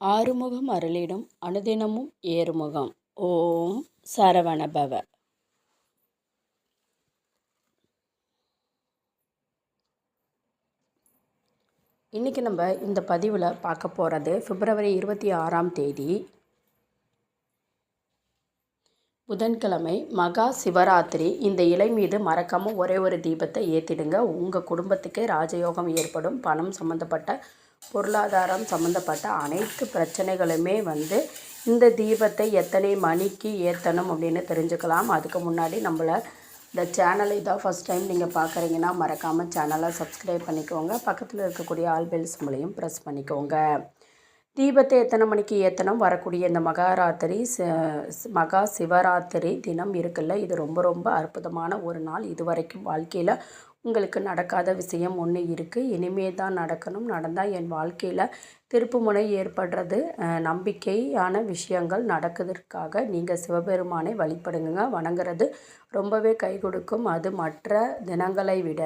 ஆறுமுகம் அருளிடும் அனுதினமும் ஏறுமுகம். ஓம் சரவணபவ. இன்றைக்கி நம்ம இந்த பதிவில் பார்க்க போகிறது பிப்ரவரி இருபத்தி ஆறாம் தேதி புதன்கிழமை மகா சிவராத்திரி. இந்த இலை மீது மறக்காமல் ஒரே ஒரு தீபத்தை ஏற்றிடுங்க உங்கள் குடும்பத்துக்கே ராஜயோகம் ஏற்படும் பணம் சம்மந்தப்பட்ட பொருளாதாரம் சம்மந்தப்பட்ட அனைத்து பிரச்சனைகளுமே வந்து இந்த தீபத்தை எத்தனை மணிக்கு ஏற்றணும் அப்படின்னு தெரிஞ்சுக்கலாம். அதுக்கு முன்னாடி நம்மளை இந்த சேனலை தான் ஃபஸ்ட் டைம் நீங்கள் பார்க்குறீங்கன்னா மறக்காமல் சேனலை சப்ஸ்கிரைப் பண்ணிக்கோங்க. பக்கத்தில் இருக்கக்கூடிய ஆல் பெல்ஸ் மூலையும் ப்ரெஸ் பண்ணிக்கோங்க. தீபத்தை எத்தனை மணிக்கு ஏற்றணும் வரக்கூடிய இந்த மகாராத்திரி மகா சிவராத்திரி தினம் இருக்குல்ல. இது ரொம்ப ரொம்ப அற்புதமான ஒரு நாள். இது வரைக்கும் வாழ்க்கையில் உங்களுக்கு நடக்காத விஷயம் ஒன்று இருக்குது இனிமே தான் நடக்கணும். நடந்தால் என் வாழ்க்கையில் திருப்புமுனை ஏற்படுறது நம்பிக்கையான விஷயங்கள் நடக்கிறதுக்காக நீங்கள் சிவபெருமானை வழிபடுங்க. வணங்குறது ரொம்பவே கை கொடுக்கும். அது மற்ற தினங்களை விட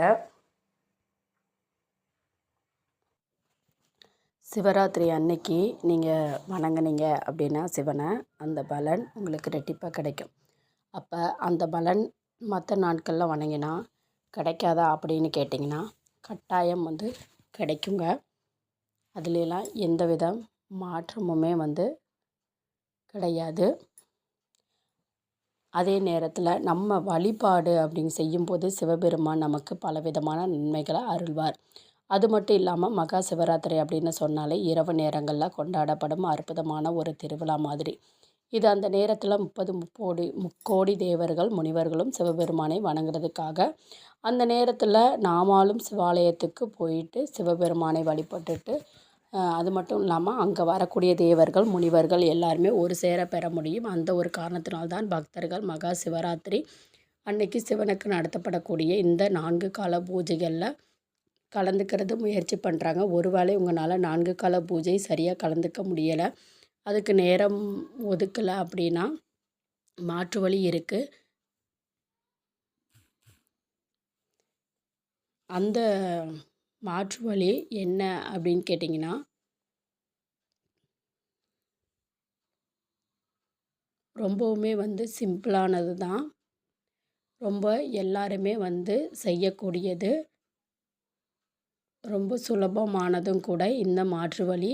சிவராத்திரி அன்னைக்கு நீங்கள் வணங்குனீங்க அப்படின்னா சிவனை அந்த பலன் உங்களுக்கு ரெட்டிப்பாக கிடைக்கும். அப்போ அந்த பலன் மற்ற நாட்களில் வணங்கினா கிடைக்காதா அப்படின்னு கேட்டிங்கன்னா கட்டாயம் வந்து கிடைக்குங்க. அதுலலாம் எந்த வித மாற்றமுமே வந்து கிடையாது. அதே நேரத்தில் நம்ம வழிபாடு அப்படின்னு செய்யும்போது சிவபெருமான் நமக்கு பல விதமான நன்மைகளை அருள்வார். அது மட்டும் இல்லாமல் மகா சிவராத்திரி அப்படின்னு சொன்னாலே இரவு நேரங்களில் கொண்டாடப்படும் அற்புதமான ஒரு திருவிழா மாதிரி. இது அந்த நேரத்தில் முப்பது முப்போடி முக்கோடி தேவர்கள் முனிவர்களும் சிவபெருமானை வணங்குறதுக்காக அந்த நேரத்தில் நாமாலும் சிவாலயத்துக்கு போயிட்டு சிவபெருமானை வழிபட்டுட்டு அது மட்டும் இல்லாமல் அங்கே வரக்கூடிய தேவர்கள் முனிவர்கள் எல்லாருமே ஒரு சேர பெற முடியும். அந்த ஒரு காரணத்தினால்தான் பக்தர்கள் மகா சிவராத்திரி அன்னைக்கு சிவனுக்கு நடத்தப்படக்கூடிய இந்த நான்கு கால பூஜைகளில் கலந்துக்கிறது முயற்சி பண்ணுறாங்க ஒரு வேளை உங்களால் நான்கு கால பூஜை சரியாக கலந்துக்க முடியலை அதுக்கு நேரம் ஒதுக்கலை அப்படின்னா மாற்று வழி இருக்குது அந்த மாற்று வழி என்ன அப்படின்னு கேட்டிங்கன்னா ரொம்பவுமே வந்து சிம்பிளானது தான். ரொம்ப எல்லாருமே வந்து செய்யக்கூடியது. ரொம்ப சுலபமானதும் கூட இந்த மாற்று வழி.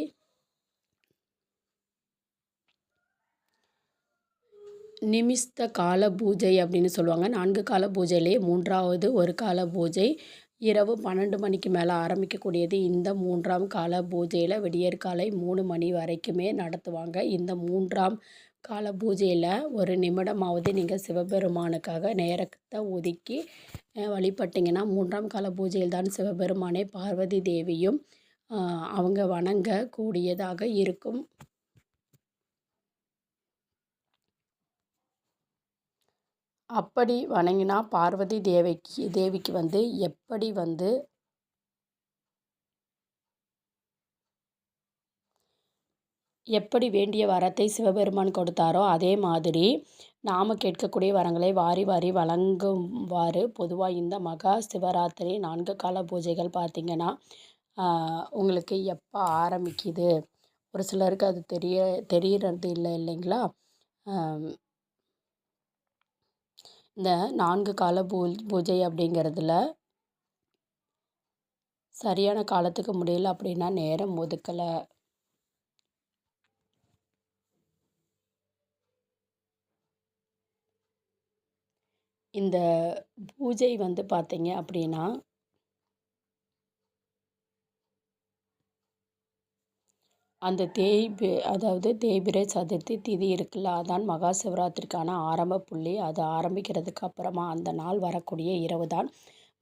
நிமிஸ்த கால பூஜை அப்படின்னு சொல்லுவாங்க. நான்கு கால பூஜையிலே மூன்றாவது ஒரு கால பூஜை இரவு பன்னெண்டு மணிக்கு மேலே ஆரம்பிக்கக்கூடியது. இந்த மூன்றாம் கால பூஜையில் விடியற்காலை மூணு மணி வரைக்குமே நடத்துவாங்க. இந்த மூன்றாம் கால பூஜையில் ஒரு நிமிடமாவது நீங்கள் சிவபெருமானுக்காக நேரத்தை ஒதுக்கி வழிபட்டிங்கன்னா மூன்றாம் கால பூஜையில் தான் சிவபெருமானே பார்வதி தேவியும் அவங்க வணங்க கூடியதாக இருக்கும். அப்படி வணங்கினா பார்வதி தேவிக்கு தேவிக்கு வந்து எப்படி வந்து எப்படி வேண்டிய வரத்தை சிவபெருமான் கொடுத்தாரோ அதே மாதிரி நாம் கேட்கக்கூடிய வரங்களை வாரி வாரி வழங்குவாறு பொதுவாக இந்த மகா சிவராத்திரி நான்கு கால பூஜைகள் பார்த்திங்கன்னா உங்களுக்கு எப்போ ஆரம்பிக்குது? ஒரு சிலருக்கு அது தெரிய தெரிகிறது இல்லை இல்லைங்களா? இந்த நான்கு கால பூ பூஜை அப்படிங்கிறதுல சரியான காலத்துக்கு முடியல அப்படின்னா நேரம் ஒதுக்கலை. இந்த பூஜை வந்து பார்த்தீங்க அப்படின்னா அந்த தேய்பி அதாவது தேய்பிரை சதுர்த்தி திதி இருக்குல்ல அதான் மகா சிவராத்திரிக்கான ஆரம்ப புள்ளி. அது ஆரம்பிக்கிறதுக்கு அப்புறமா அந்த நாள் வரக்கூடிய இரவு தான்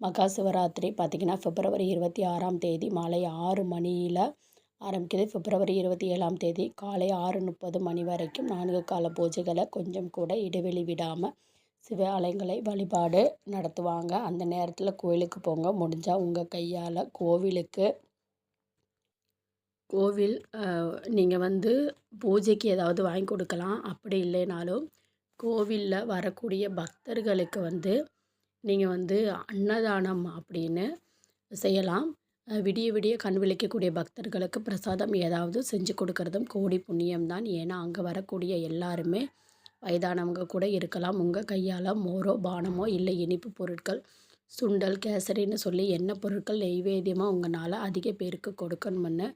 மகா சிவராத்திரி பார்த்திங்கன்னா பிப்ரவரி இருபத்தி ஆறாம் தேதி மாலை ஆறு மணியில் ஆரம்பிக்குது. பிப்ரவரி இருபத்தி ஏழாம் தேதி காலை ஆறு முப்பது மணி வரைக்கும் நான்கு கால பூஜைகளை கொஞ்சம் கூட இடைவெளி விடாமல் சிவாலயங்களை வழிபாடு நடத்துவாங்க. அந்த நேரத்தில் கோவிலுக்கு போங்க. முடிஞ்சால் உங்கள் கையால் கோவிலுக்கு கோவில் நீங்கள் வந்து பூஜைக்கு ஏதாவது வாங்கி கொடுக்கலாம். அப்படி இல்லைனாலும் கோவிலில் வரக்கூடிய பக்தர்களுக்கு வந்து நீங்கள் வந்து அன்னதானம் அப்படின்னு செய்யலாம். விடிய விடிய கண் விழிக்கக்கூடிய பக்தர்களுக்கு பிரசாதம் ஏதாவது செஞ்சு கொடுக்கறதும் கோடி புண்ணியம்தான் ஏன்னா அங்கே வரக்கூடிய எல்லாருமே வயதானவங்க கூட இருக்கலாம். உங்கள் கையால் மோரோ பானமோ இல்லை இனிப்பு பொருட்கள் சுண்டல் கேசரின்னு சொல்லி என்ன பொருட்கள் நெய்வேத்தியமாக உங்களால் அதிக பேருக்கு கொடுக்கணும்னு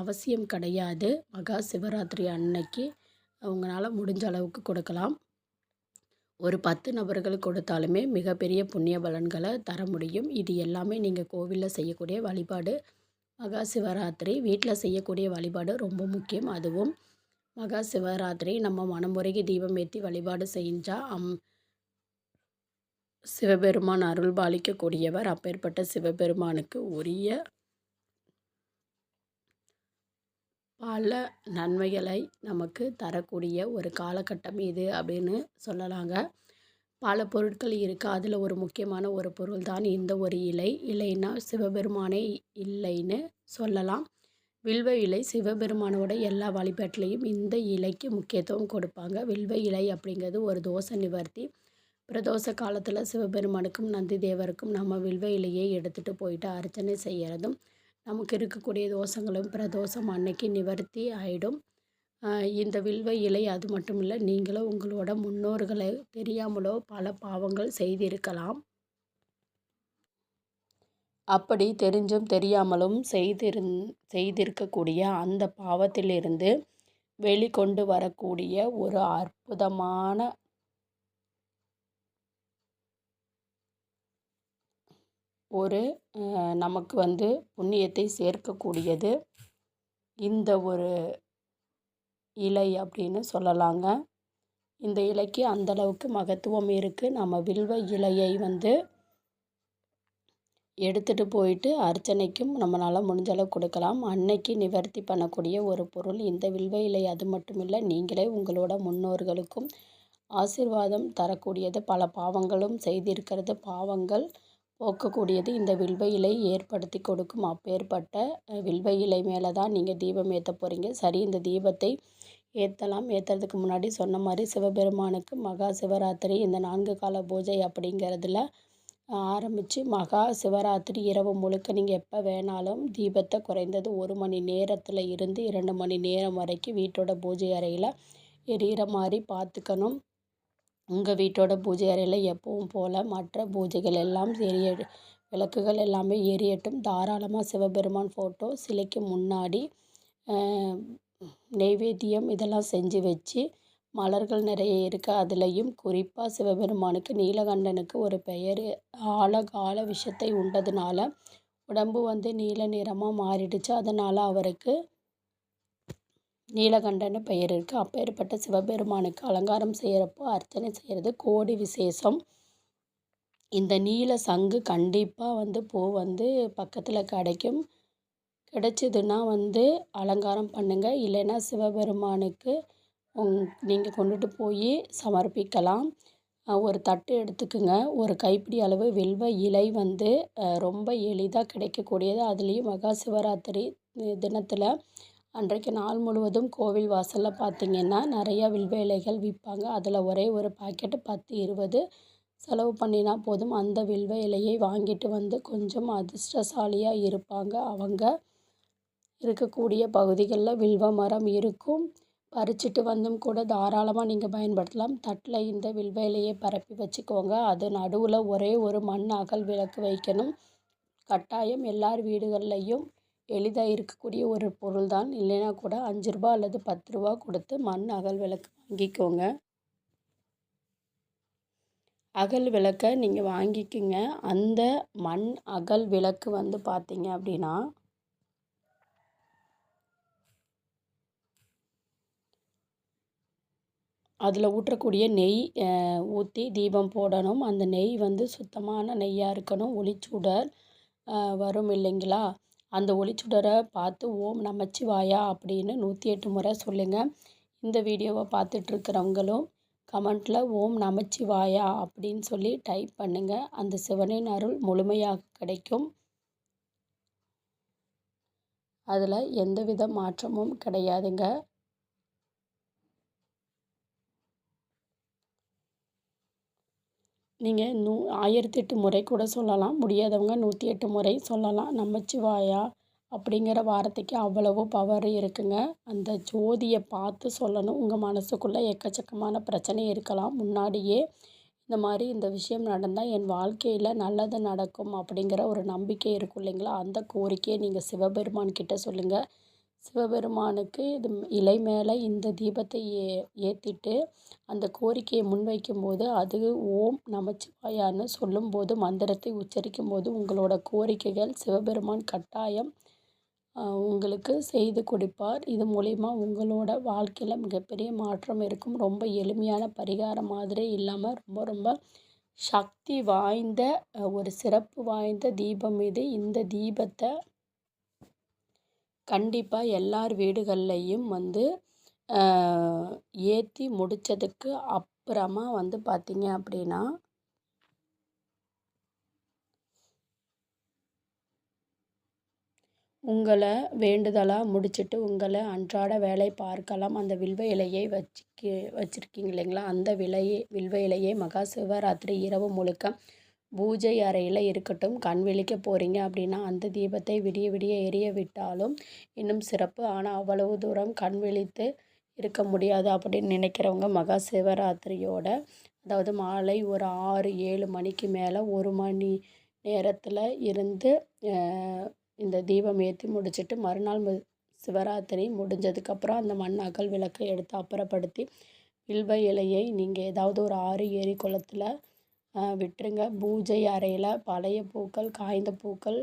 அவசியம் கிடையாது. மகா சிவராத்திரி அன்னைக்கு அவங்களால முடிஞ்ச அளவுக்கு கொடுக்கலாம். ஒரு பத்து நபர்களுக்கு கொடுத்தாலுமே மிகப்பெரிய புண்ணிய பலன்களை தர முடியும். இது எல்லாமே நீங்கள் கோவிலில் செய்யக்கூடிய வழிபாடு. மகா சிவராத்திரி வீட்டில் செய்யக்கூடிய வழிபாடு ரொம்ப முக்கியம். அதுவும் மகா சிவராத்திரி நம்ம மனமுறைக்கு தீபம் ஏற்றி வழிபாடு செஞ்சால் அம் சிவபெருமான் அருள் பாலிக்கக்கூடியவர். அப்பேற்பட்ட சிவபெருமானுக்கு உரிய பல நன்மைகளை நமக்கு தரக்கூடிய ஒரு காலகட்டம் இது அப்படின்னு சொல்லலாங்க. பல பொருட்கள் இருக்குது அதில் ஒரு முக்கியமான ஒரு பொருள் தான் இந்த ஒரு இலை. இலைன்னா சிவபெருமானே இல்லைன்னு சொல்லலாம். வில்வ இலை சிவபெருமானோட எல்லா வழிபாட்டிலையும் இந்த இலைக்கு முக்கியத்துவம் கொடுப்பாங்க. வில்வ இலை அப்படிங்கிறது ஒரு தோசை நிவர்த்தி. பிரதோஷ காலத்தில் சிவபெருமானுக்கும் நந்தி தேவருக்கும் நம்ம வில்வ இலையை எடுத்துகிட்டு போயிட்டு அர்ச்சனை செய்கிறதும் நமக்கு இருக்கக்கூடிய தோஷங்களும் பிரதோஷம் அன்னைக்கு நிவர்த்தி ஆகிடும் இந்த வில்வ இலை அது மட்டும் இல்லை நீங்களும் உங்களோட முன்னோர்களை தெரியாமலோ பல பாவங்கள் செய்திருக்கலாம். அப்படி தெரிஞ்சும் தெரியாமலும் செய்திருந் செய்திருக்கக்கூடிய அந்த பாவத்திலிருந்து வெளிக்கொண்டு வரக்கூடிய ஒரு அற்புதமான ஒரு நமக்கு வந்து புண்ணியத்தை சேர்க்கக்கூடியது. இந்த ஒரு இலை அப்படின்னு சொல்லலாங்க. இந்த இலைக்கு அந்த அளவுக்கு மகத்துவம் இருக்குது நம்ம வில்வ இலையை வந்து எடுத்துகிட்டு போயிட்டு அர்ச்சனைக்கும் நம்மளால் முடிஞ்ச அளவு கொடுக்கலாம். அன்னைக்கு நிவர்த்தி பண்ணக்கூடிய ஒரு பொருள் இந்த வில்வ இலை அது மட்டும் இல்லை நீங்களே உங்களோட முன்னோர்களுக்கும் ஆசீர்வாதம் தரக்கூடியது. பல பாவங்களும் செய்திருக்கிறது. பாவங்கள் போக்கக்கூடியது. இந்த வில்வ இலை ஏற்படுத்தி கொடுக்கும் அப்பேற்பட்ட வில்வ இலை மேலே தான் நீங்கள் தீபம் ஏற்ற போகிறீங்க சரி இந்த தீபத்தை ஏற்றலாம் ஏற்றுறதுக்கு முன்னாடி சொன்ன மாதிரி சிவபெருமானுக்கு மகா சிவராத்திரி இந்த நான்கு கால பூஜை அப்படிங்கிறதுல ஆரம்பித்து மகா சிவராத்திரி இரவு முழுக்க நீங்கள் எப்போ வேணாலும் தீபத்தை குறைந்தது ஒரு மணி நேரத்தில் இருந்து இரண்டு மணி நேரம் வரைக்கும் வீட்டோட பூஜை அறையில் எரியிற மாதிரி பார்த்துக்கணும் உங்கள் வீட்டோட பூஜை அறையில் எப்பவும் போல் மற்ற பூஜைகள் எல்லாம் எரிய விளக்குகள் எல்லாமே எரியட்டும். தாராளமாக சிவபெருமான் ஃபோட்டோ சிலைக்கு முன்னாடி நெய்வேத்தியம் இதெல்லாம் செஞ்சு வச்சு மலர்கள் நிறைய இருக்குது அதுலேயும் குறிப்பாக சிவபெருமானுக்கு நீலகண்டனுக்கு ஒரு பெயர். ஆழகால விஷத்தை உண்டதுனால உடம்பு வந்து நீல நிறமாக மாறிடுச்சு. அதனால் அவருக்கு நீலகண்டன்னு பெயர் இருக்குது அப்பேற்பட்ட சிவபெருமானுக்கு அலங்காரம் செய்கிறப்போ அர்ச்சனை செய்கிறது கோடி விசேஷம். இந்த நீல சங்கு கண்டிப்பாக வந்து பூ வந்து பக்கத்தில் கிடைக்கும். கிடைச்சிதுன்னா வந்து அலங்காரம் பண்ணுங்கள் இல்லைன்னா சிவபெருமானுக்கு நீங்கள் கொண்டுட்டு போய் சமர்ப்பிக்கலாம். ஒரு தட்டு எடுத்துக்குங்க. ஒரு கைப்பிடி அளவு வில்வ இலை வந்து ரொம்ப எளிதாக கிடைக்கக்கூடியது. அதுலேயும் மகா சிவராத்திரி தினத்தில் அன்றைக்கு நாள் முழுவதும் கோவில் வாசலில் பார்த்தீங்கன்னா நிறையா வில்வ இலைகள் விற்பாங்க அதில் ஒரே ஒரு பாக்கெட்டு பத்து இருபது செலவு பண்ணினா போதும். அந்த வில்வ இலையை வாங்கிட்டு வந்து கொஞ்சம் அதிர்ஷ்டசாலியாக இருப்பாங்க. அவங்க இருக்கக்கூடிய பகுதிகளில் வில்வ மரம் இருக்கும். பறிச்சுட்டு வந்தும் கூட தாராளமாக நீங்கள் பயன்படுத்தலாம். தட்டில் இந்த வில்வ இலையை பரப்பி வச்சுக்கோங்க. அது நடுவில் ஒரே ஒரு மண் அகல் விளக்கு வைக்கணும். கட்டாயம் எல்லார் வீடுகள்லையும் எளிதாக இருக்கக்கூடிய ஒரு பொருள் தான் இல்லைன்னா கூட அஞ்சு ரூபா அல்லது பத்து ரூபா கொடுத்து மண் அகல் விளக்கு வாங்கிக்கோங்க. அகல் விளக்கை நீங்கள் வாங்கிக்கோங்க. அந்த மண் அகல் விளக்கு வந்து பார்த்தீங்க அப்படின்னா அதில் ஊற்றக்கூடிய நெய் ஊற்றி தீபம் போடணும். அந்த நெய் வந்து சுத்தமான நெய்யாக இருக்கணும். ஒளிச்சூடல் வரும் இல்லைங்களா? அந்த ஒளிச்சுடரை பார்த்து ஓம் நமச்சிவாயா அப்படின்னு நூற்றி எட்டு முறை சொல்லுங்கள் இந்த வீடியோவை பார்த்துட்ருக்கிறவங்களும் கமெண்ட்டில் ஓம் நமச்சிவாயா அப்படின்னு சொல்லி டைப் பண்ணுங்கள் அந்த சிவனின் அருள் முழுமையாக கிடைக்கும். அதில் எந்தவித மாற்றமும் கிடையாதுங்க. நீங்கள் நூ ஆயிரத்தி எட்டு முறை கூட சொல்லலாம். முடியாதவங்க நூற்றி எட்டு முறை சொல்லலாம். நமச்சிவாயா அப்படிங்கிற வார்த்தைக்கு அவ்வளவு பவர் இருக்குங்க. அந்த ஜோதியை பார்த்து சொல்லணும். உங்கள் மனசுக்குள்ளே எக்கச்சக்கமான பிரச்சனை இருக்கலாம். முன்னாடியே இந்த மாதிரி இந்த விஷயம் நடந்தால் என் வாழ்க்கையில் நல்லது நடக்கும் அப்படிங்கிற ஒரு நம்பிக்கை இருக்கும் இல்லைங்களா? அந்த கோரிக்கையை நீங்கள் சிவபெருமான் கிட்டே சொல்லுங்கள் சிவபெருமானுக்கு இது இலை மேலே இந்த தீபத்தை ஏ ஏற்றிட்டு அந்த கோரிக்கையை முன்வைக்கும்போது அது ஓம் நமச்சிவாயான்னு சொல்லும்போது மந்திரத்தை உச்சரிக்கும் போது உங்களோட கோரிக்கைகள் சிவபெருமான் கட்டாயம் உங்களுக்கு செய்து கொடுப்பார். இது மூலிமா உங்களோட வாழ்க்கையில் மிகப்பெரிய மாற்றம் இருக்கும். ரொம்ப எளிமையான பரிகாரம் மாதிரி இல்லாமல் ரொம்ப ரொம்ப சக்தி வாய்ந்த ஒரு சிறப்பு வாய்ந்த தீபம் இது. இந்த தீபத்தை கண்டிப்பாக எல்லார் வீடுகள்லையும் வந்து ஏற்றி முடித்ததுக்கு அப்புறமா வந்து பார்த்திங்க அப்படின்னா உங்களை வேண்டுதலாக முடிச்சுட்டு உங்களை அன்றாட வேலை பார்க்கலாம். அந்த வில்வ இலையை வச்சுக்கி வச்சுருக்கீங்க இல்லைங்களா? அந்த விலையை வில்வ இலையை மகா சிவராத்திரி இரவு முழுக்க பூஜை அறையில் இருக்கட்டும் கண் விழிக்க போகிறீங்க அப்படின்னா அந்த தீபத்தை விடிய விடிய எரிய விட்டாலும் இன்னும் சிறப்பு. ஆனால் அவ்வளவு தூரம் கண் விழித்து இருக்க முடியாது அப்படின்னு நினைக்கிறவங்க மகா சிவராத்திரியோட அதாவது மாலை ஒரு ஆறு ஏழு மணிக்கு மேலே ஒரு மணி நேரத்தில் இருந்து இந்த தீபம் ஏற்றி முடிச்சுட்டு மறுநாள் சிவராத்திரி முடிஞ்சதுக்கப்புறம் அந்த மண் அகல் விளக்கை எடுத்து அப்புறப்படுத்தி வில்வ இலையை நீங்கள் ஏதாவது ஒரு ஆறு ஏரி குளத்தில் விட்டுருங்க. பூஜை அறையில் பழைய பூக்கள் காய்ந்த பூக்கள்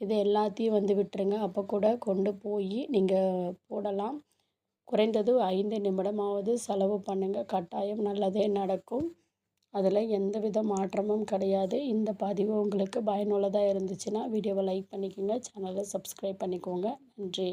இது எல்லாத்தையும் வந்து விட்டுருங்க. அப்போ கூட கொண்டு போய் நீங்கள் போடலாம். குறைந்தது ஐந்து நிமிடமாவது செலவு பண்ணுங்கள் கட்டாயம் நல்லதே நடக்கும். அதில் எந்த வித மாற்றமும் கிடையாது. இந்த பதிவு உங்களுக்கு பயனுள்ளதாக இருந்துச்சுன்னா வீடியோவை லைக் பண்ணிக்கோங்க. சேனலை சப்ஸ்கிரைப் பண்ணிக்கோங்க. நன்றி.